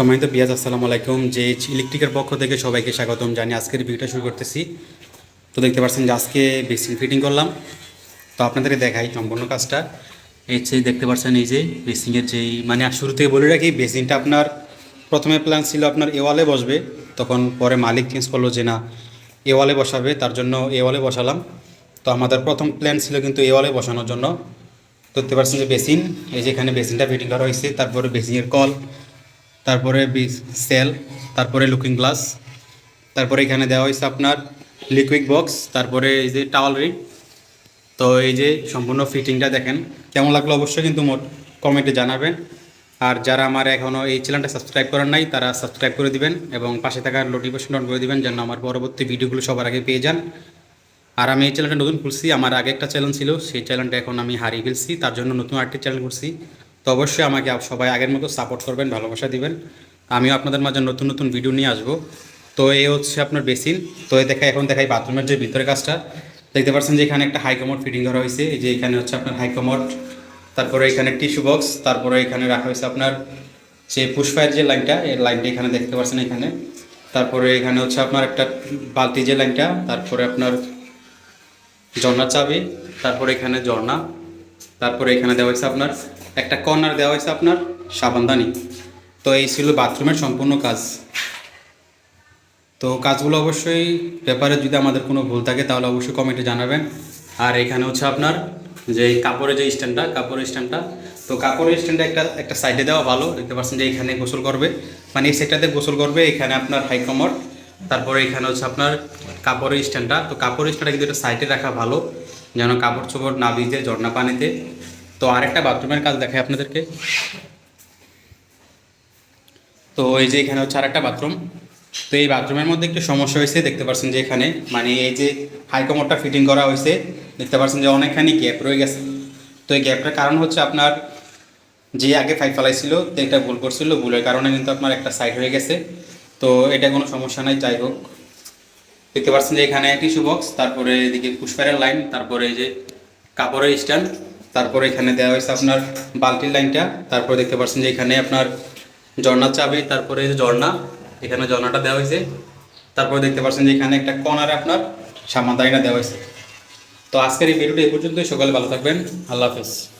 সম্মানিত বিয়াজ, আসসালামু আলাইকুম। যে ইলেকট্রিকের পক্ষ থেকে সবাইকে স্বাগতম। জানি আজকের ভিডিওটা শুরু করতেছি। তো দেখতে পাচ্ছেন যে আজকে বেসিন ফিটিং করলাম। তো আপনাদের দেখাই সম্পূর্ণ কাজটা। এই যে দেখতে পাচ্ছেন, এই যে বেসিংয়ের যেই মানে শুরু থেকে বলে রাখি, বেসিনটা আপনার প্রথমে প্ল্যান ছিল আপনার এওয়ালে বসবে। তখন পরে মালিক চেঞ্জ করল যে না, এ ওয়ালে বসাবে, তার জন্য এ ওয়ালে বসালাম। তো আমাদের প্রথম প্ল্যান ছিল কিন্তু এ ওয়ালে বসানোর জন্য। দেখতে পাচ্ছেন যে বেসিন, এই যে এখানে বেসিনটা ফিটিং করা হয়েছে। তারপরে বেসিনের কল তারপরে সেল, তারপরে লুকিং গ্লাস, তারপরে এখানে দেওয়া হয়েছে আপনার লিকুইড বক্স, তারপরে এই যে টাওয়াল রিং তো এই যে সম্পূর্ণ ফিটিংটা দেখেন, কেমন লাগল অবশ্যই কিন্তু মোট কমেন্টে জানাবেন। আর যারা আমার এখনও এই চ্যানেলটা সাবস্ক্রাইব করেন নাই, তারা সাবস্ক্রাইব করে দিবেন এবং পাশে থাকার নোটিফিকেশন অন করে দিবেন যেন আমার পরবর্তী ভিডিওগুলো সবার আগে পেয়ে যান। আর আমি এই চ্যানেলটা নতুন খুলছি, আমার আগে একটা চ্যানেল ছিল, সেই চ্যানেলটা এখন আমি হারিয়ে ফেলছি, তার জন্য নতুন আরেকটি চ্যানেল করছি তো অবশ্যই আমাকে সবাই আগের মতো সাপোর্ট করবেন, ভালোবাসা দিবেন। আমিও আপনাদের মাঝে নতুন নতুন ভিডিও নিয়ে আসব। তো এই হচ্ছে আপনার বেসিন তো এই দেখাই এখন দেখাই বাথরুমের যে ভিতরে কাজটা। দেখতে পাচ্ছেন যে এখানে একটা হাই কমোড ফিটিং করা হয়েছে। যে এখানে হচ্ছে আপনার হাই কমোড তারপরে এখানে টিস্যু বক্স তারপরে এখানে রাখা হয়েছে আপনার যে পুষ্পায়ের যে লাইনটা এই লাইনটা এখানে দেখতে পাচ্ছেন এখানে। তারপরে এখানে হচ্ছে আপনার একটা বালতি যে লাইনটা তারপরে আপনার ঝর্ণার চাবি, তারপরে এখানে ঝর্ণা, তারপরে এখানে দেওয়া হয়েছে আপনার একটা কর্নার দেওয়া হয়েছে আপনার, সাবানদানি। তো এই ছিল বাথরুমের সম্পূর্ণ কাজ। তো কাজগুলো অবশ্যই পেপারে যদি আমাদের কোনো ভুল থাকে, তাহলে অবশ্যই কমেন্টে জানাবেন। আর এখানে হচ্ছে আপনার যে কাপড়ের যে স্ট্যান্ডটা, কাপড়ের স্ট্যান্ডটা। তো কাপড়ের স্ট্যান্ডটা একটা একটা সাইডে দেওয়া ভালো, দেখতে পাচ্ছেন যে এখানে গোসল করবে। মানে এই সাইডটাতে গোসল করবে, এখানে আপনার হাই কমর তারপরে এখানে হচ্ছে আপনার কাপড়ের স্ট্যান্ডটা। তো কাপড়ের স্ট্যান্ডটা কিন্তু একটা সাইডে রাখা ভালো। যেন কাপড় চোপড় না ভিজে, ঝর্ণা পানিতে। তো আরেকটা বাথরুমের কাজ দেখাই আপনাদেরকে। তো এই যে এখানে হচ্ছে আরেকটা বাথরুম। তো এই বাথরুমের মধ্যে একটু সমস্যা হয়েছে, দেখতে পাচ্ছেন যে এখানে মানে এই যে হাইকমোডটা ফিটিং করা হয়েছে, দেখতে পাচ্ছেন যে অনেকখানি গ্যাপ রয়ে গেছে। তো এই গ্যাপটার কারণ হচ্ছে আপনার যে আগে পাইপ ফেলাইছিল, তো এটা ভুল করছিল, ভুলের কারণে কিন্তু আপনার একটা সাইড হয়ে গেছে। তো এটা কোনো সমস্যা নাই, যাই হোক। দেখতে পাচ্ছেন যে এখানে টিস্যু বক্স তারপরে এদিকে পুষ্পারের লাইন তারপরে এই যে কাপড়ের স্ট্যান্ড তারপরে এখানে দেওয়া হয়েছে আপনার বালতির লাইনটা। তারপর দেখতে পাচ্ছেন যে এখানে আপনার ঝর্ণার চাবি, তারপরে ঝর্ণা, এখানে ঝর্ণাটা দেওয়া হয়েছে। তারপর দেখতে পাচ্ছেন যে এখানে একটা কর্নারে আপনার সামানদারিটা দেওয়া হয়েছে। তো আজকের এই ভিডিওটি এই পর্যন্তই। সকালে ভালো থাকবেন। আল্লাহ হাফেজ।